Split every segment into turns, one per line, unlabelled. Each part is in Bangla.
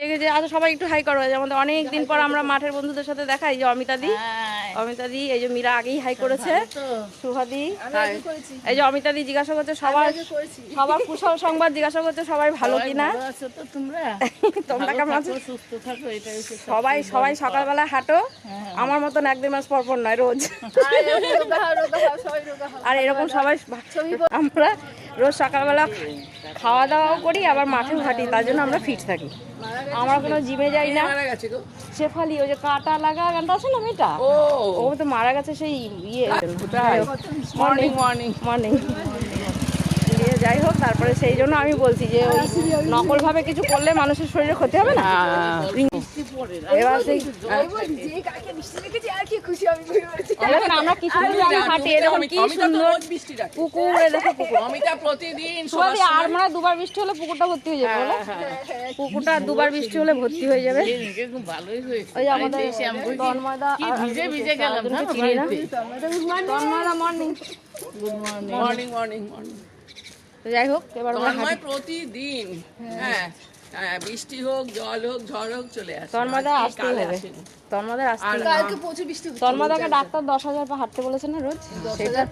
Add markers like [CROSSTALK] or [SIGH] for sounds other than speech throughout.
যে আচ্ছা সবাই একটু হাই করো। এই যে অনেক দিন পর আমরা মাঠের বন্ধুদের সাথে দেখা এই যে অমিতাদি অমিতাদি এই যে মীরা আগেই হাই করেছে। সুহাদি এই যে অমিতাদি জিজ্ঞাসা করছে সবার সবার কুশল সংবাদ জিজ্ঞাসা করছে সবাই ভালো কিনা?
তোমরা? [LAUGHS]
তোমরা কেমন আছো? সবাই সবাই সকালবেলা হাঁটো। আমার মতন এক দুই মাস পর পর নয় রোজ। আর এরকম সবাই আমরা রোজ সকালবেলা খাওয়া দাওয়াও করি আবার মাঠেও হাঁটি তার জন্য আমরা ফিট থাকি। আমরা কোনো জিমে যাই না।
মারা গেছে গো?
শেফালি ওই যে কাটা লাগা গানটা আছে না মেয়েটা?
ও।
ও তো মারা গেছে সেই ইয়ে
মর্নিং মর্নিং
মর্নিং দিয়ে যাই হোক তারপরে সেই জন্য আমি বলছি যে ওই নকল ভাবে কিছু করলে মানুষের শরীরে ক্ষতি হবে না? এবার সেই আমরা কিছু হাঁটি এ দেখুন কি সুন্দর পুকুর দেখো পুকুর। [LAUGHS]
অমিতা প্রতিদিন
সুবাদি আর মানে দুবার বৃষ্টি হলে পুকুরটা ভর্তি হয়ে যাবে পুকুরটা দুবার বৃষ্টি হলে ভর্তি হয়ে যাবে।
ভালোই হয়েছে।
ওই আমাদের
বাড়িতে এসে আমি বলছি,
তন্ময়দা
কি
আর- আর
ভিজে ভিজে গেলাম না
একজনকে চিনি না। মর্নিং
মর্নিং মর্নিং মর্নিং
তো যাই হোক এবার
প্রতিদিন হ্যাঁ। হ্যাঁ, বৃষ্টি হোক জল হোক ঝড় হোক চলে আসে। তন্মাদা
আসতেই হবে।
তন্মাদা
আসতে কালকে
প্রচুর
বৃষ্টি হচ্ছে। তন্মাদাকে ডাক্তার দশ হাজার পা হাঁটতে বলেছে না রোজ? সেটা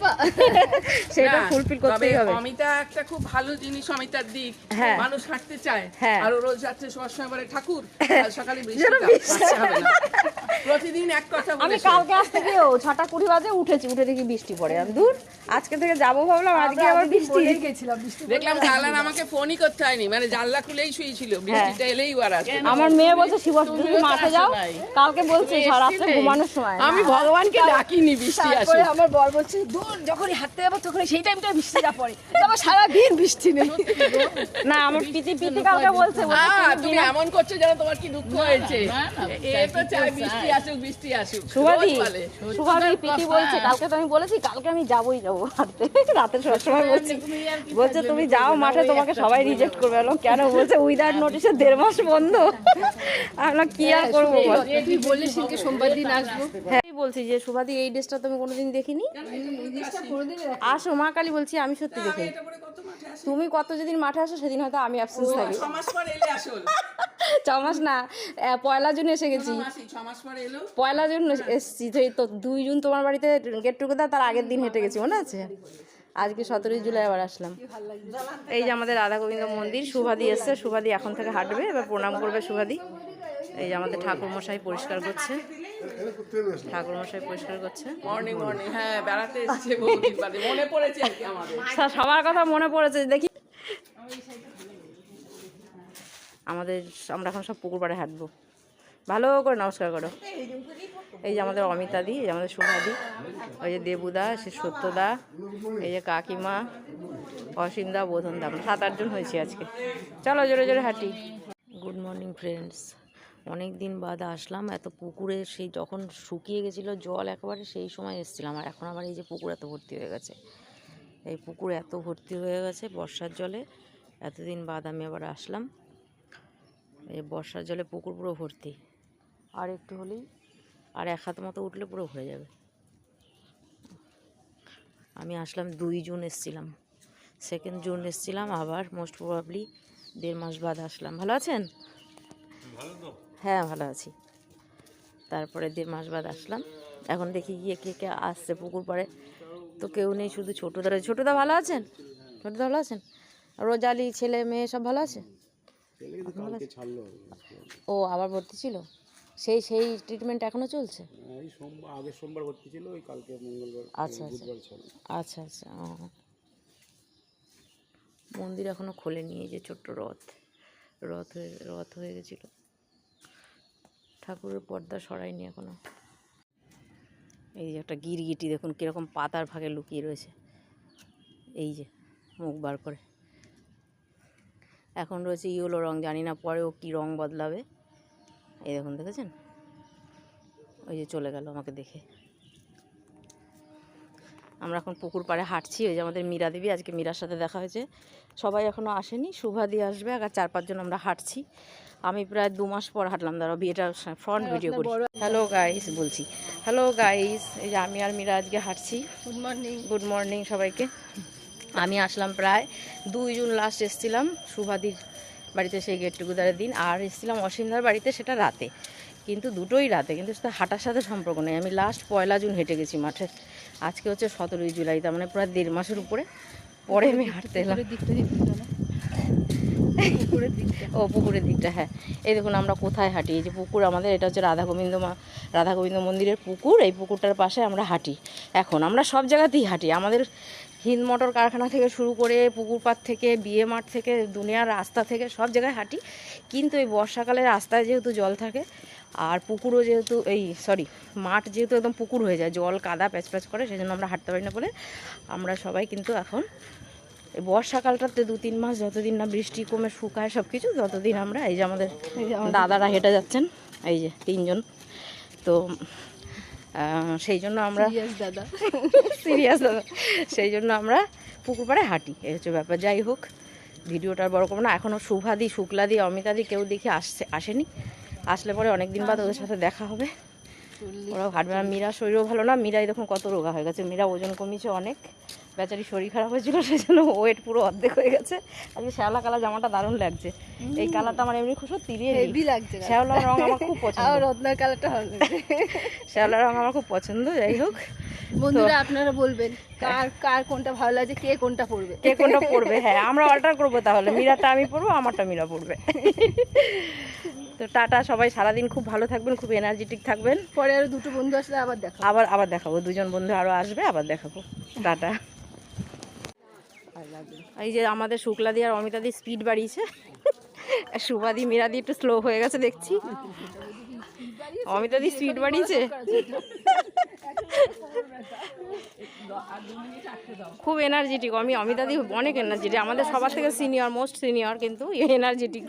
[LAUGHS] সেটা ফুলফিল করতেই হবে।
অমিতা একটা খুব ভালো জিনিস অমিতার দিক।
হ্যাঁ।
মানুষ হাঁটতে চায়।
হ্যাঁ।
আর রোজ যাচ্ছে সবসময় বলে ঠাকুর কাল সকালে বৃষ্টি হবে না। [LAUGHS] প্রতিদিন এক কথা
আমি কালকে আসতে গিয়েও ছটা কুড়ি বাজে উঠেছি উঠে দেখি বৃষ্টি পড়ে। আমি দূর আজকে থেকে যাব ভাবলাম আজকে আবার বৃষ্টি।
দেখলাম কাল আর আমাকে ফোনই করতে হয়নি মানে জানলা খুলেই শুয়েছিল বৃষ্টিটা এলেই আর
আমার মেয়ে বলছে শিবস তুমি মাঠে যাও। কালকে বলছে রাত্রে ঘুমানোর সময়।
আমি ভগবানকে ডাকিনি বৃষ্টি আসুক।
তারপরে আমার বর বলছে দূর যখনই হাঁটতে যাব তখন সেই টাইমটা বৃষ্টিটা পড়ে। আমার সারাদিন বৃষ্টি নেই।
না আমার পিতি পিতি কালকে বলছে
তুমি এমন করছ যেন তোমার কি দুঃখ হয়েছে? এ তো চাই বৃষ্টি আসুক বৃষ্টি আসুক।
সুভাদি সুভাদি পিতি বলছে কালকে তো আমি বলেছি কালকে আমি যাবোই যাব হাঁটতে। রাতের সব সময় বলছি বলছে তুমি যাও মাঠে তোমাকে সবাই রিজেক্ট করবে। বললাম কেন? বলছে উইদাউট নোটিশে দেড় মাস বন্ধ। আমরা কি আর করব বল?
তুই বললি সেদিনকে সোমবার দিন আসব।
হ্যাঁ আমি বলছি যে সুভাদি এই ড্রেসটা তুমি কোনোদিন দেখিনি। আসো মা কালী বলছি আমি সত্যি দেখি তুমি কত যেদিন মাঠে আসো সেদিন হয়তো আমি অ্যাবসেন্স থাকি।
ছ মাস পর এলে আসল
ছ মাস না পয়লা জুন এসে গেছি পয়লা জুন এসেছি তো তো দুই জুন তোমার বাড়িতে গেট টুগেদার তার আগের দিন হেঁটে গেছি মনে আছে? আজকে সতেরোই জুলাই আবার আসলাম। এই যে আমাদের রাধা গোবিন্দ মন্দির সুভাদি এসছে সুভাদি এখন থেকে হাঁটবে এবার প্রণাম করবে সুভাদি এই যে আমাদের ঠাকুর মশাই পরিষ্কার করছে। ঠাকুর মশাই পরিষ্কার করছে।
মর্নিং মর্নিং হ্যাঁ বেড়াতে এসেছে মনে পড়েছে
সবার কথা মনে পড়েছে দেখি। আমাদের আমরা এখন সব পুকুর পাড়ে হাঁটবো। ভালো করে নমস্কার করো। এই যে আমাদের অমিতাদি এই যে আমাদের সুভাদি ওই যে দেবুদা, সে সত্যদা, এই যে কাকিমা, অসীমদা, বোধনদা। আমরা সাত আটজন হয়েছি আজকে। চলো জোরে জোরে হাঁটি। গুড মর্নিং ফ্রেন্ডস অনেক দিন বাদ আসলাম। এত পুকুরে সেই যখন শুকিয়ে গেছিল জল একেবারে সেই সময় এসেছিলাম। আর এখন আবার এই যে পুকুর এত ভর্তি হয়ে গেছে। এই পুকুর এত ভর্তি হয়ে গেছে বর্ষার জলে। এতদিন বাদ আমি আবার আসলাম। এই বর্ষার জলে পুকুর পুরো ভর্তি। আর একটু হলেই আর এক হাত মতো উঠলে পুরো ভরে যাবে। আমি আসলাম দুই জুন এসছিলাম। সেকেন্ড জুন এসছিলাম আবার মোস্ট প্রবাবলি দেড় মাস বাদ আসলাম। ভালো আছেন? হ্যাঁ ভালো আছি। তারপরে দেড় মাস বাদ আসলাম। এখন দেখি গিয়ে কে কে আসছে পুকুর পাড়ে। তো কেউ নেই শুধু ছোটোদা। ছোটোদা ভালো আছেন? ছোটোদা ভালো আছেন? রোজালি ছেলে মেয়ে সব ভালো আছে? ও আবার ভর্তি ছিল? সেই সেই ট্রিটমেন্ট এখনও চলছে?
এই সোমবার আগের সোমবার ভর্তি ছিল ওই কালকে মঙ্গলবার
আচ্ছা আচ্ছা। আচ্ছা আচ্ছা মন্দির এখনও খোলেনি এই যে ছোট্ট রথ। রথ হয়ে রথ হয়ে গেছিল। ঠাকুরের পর্দা সরায়নি এখনও। এই যে একটা গিরগিটি দেখুন কীরকম পাতার ভাগে লুকিয়ে রয়েছে। এই যে মুখ বার করে। এখন রয়েছে ইয়েলো রং জানি না পরে ও কী রং বদলাবে। এই দেখুন দেখেছেন? ওই যে চলে গেল আমাকে দেখে। আমরা এখন পুকুর পাড়ে হাঁটছি ওই যে আমাদের মীরা দেবী আজকে মীরার সাথে দেখা হয়েছে। সবাই এখনও আসেনি শুভাদি আসবে আর চার পাঁচজন আমরা হাঁটছি। আমি প্রায় দু মাস পর হাঁটলাম দাঁড়াও বিয়েটা ফ্রন্ট ভিডিও করি। হ্যালো গাইস বলছি। হ্যালো গাইস এই যে আমি আর মীরা আজকে হাঁটছি।
গুড মর্নিং
গুড মর্নিং সবাইকে। আমি আসলাম প্রায় দুই জুন লাস্ট এসেছিলাম সুভাদির বাড়িতে সেই গেট টুগেদারের দিন আর এসেছিলাম অসীমদার বাড়িতে সেটা রাতে। কিন্তু দুটোই রাতে কিন্তু সেটা হাঁটার সাথে সম্পর্ক নেই। আমি লাস্ট পয়লা জুন হেঁটে গেছি মাঠে। আজকে হচ্ছে সতেরোই জুলাই তার মানে প্রায় দেড় মাসের উপরে। পরে আমি হাঁটতে এলাম। ও পুকুরের দিকটা হ্যাঁ। এই দেখুন আমরা কোথায় হাঁটি? এই যে পুকুর আমাদের এটা হচ্ছে রাধা গোবিন্দ মা রাধা গোবিন্দ মন্দিরের পুকুর। এই পুকুরটার পাশে আমরা হাঁটি। এখন আমরা সব জায়গাতেই হাঁটি। আমাদের হিন্দ মোটর কারখানা থেকে শুরু করে পুকুর পাড় থেকে বিয়ে মাঠ থেকে দুনিয়ার রাস্তা থেকে সব জায়গায় হাঁটি। কিন্তু এই বর্ষাকালে রাস্তায় যেহেতু জল থাকে আর পুকুরও যেহেতু এই সরি মাঠ যেহেতু একদম পুকুর হয়ে যায় জল কাদা প্যাচ প্যাচ করে সেই জন্য আমরা হাঁটতে পারি না বলে আমরা সবাই কিন্তু এখন এই বর্ষাকালটাতে দু তিন মাস যতদিন না বৃষ্টি কমে শুকায় সব কিছু ততদিন আমরা এই যে আমাদের দাদারা হেঁটে যাচ্ছেন এই যে তিনজন। তো সেই জন্য আমরা
দাদা। [LAUGHS]
সিরিয়াস দাদা। সেই জন্য আমরা পুকুর পাড়ে হাঁটি। এই হচ্ছে ব্যাপার। যাই হোক ভিডিওটা বড় করব না। এখনও শুভাদি শুক্লাদি অমিতাদি কেউ দেখি আসছে আসেনি। আসলে পরে অনেক দিন বাদ ওদের সাথে দেখা হবে। ওরাও হাঁটবে না। মীরা শরীরও ভালো না। মীরাই দেখুন কত রোগা হয়ে গেছে। মীরা ওজন কমিয়েছে অনেক। বেচারি শরীর খারাপ হয়েছিল সেই জন্য ওয়েট পুরো অর্ধেক হয়ে গেছে। আজকে শ্যাওলা কালার জামাটা দারুণ লাগছে। এই কালারটা আমার এমনি খুব তিরিয়ে
হেভি লাগছে
শ্যাওলা রং আমার খুব পছন্দ।
আর রত্নার কালারটা ভালো লাগছে [LAUGHS]
শ্যাওলা রং আমার খুব পছন্দ যাই হোক।
বন্ধুরা আপনারা বলবেন কার কার কোনটা ভালো লাগছে কে কোনটা পড়বে
কে কোনটা পড়বে হ্যাঁ আমরা অল্টার করব তাহলে। মীরাটা আমি পড়ব আমারটা মীরা পড়বে তো টাটা সবাই সারাদিন খুব ভালো থাকবেন খুব এনার্জেটিক থাকবেন।
পরে আরও দুটো বন্ধু আসলে আবার দেখা
আবার আবার দেখাবো। দুজন বন্ধু আরও আসবে আবার দেখাবো। টাটা। এই যে আমাদের শুক্লাদি আর অমিতাদি স্পিড বাড়িয়েছে। সুভাদি মীরাদি একটু স্লো হয়ে গেছে, দেখছি। অমিতাদি স্পিড বাড়িয়েছে? খুব এনার্জেটিক আমি অমিতাদি অনেক এনার্জেটিক আমাদের সবার থেকে সিনিয়র মোস্ট সিনিয়র কিন্তু এনার্জেটিক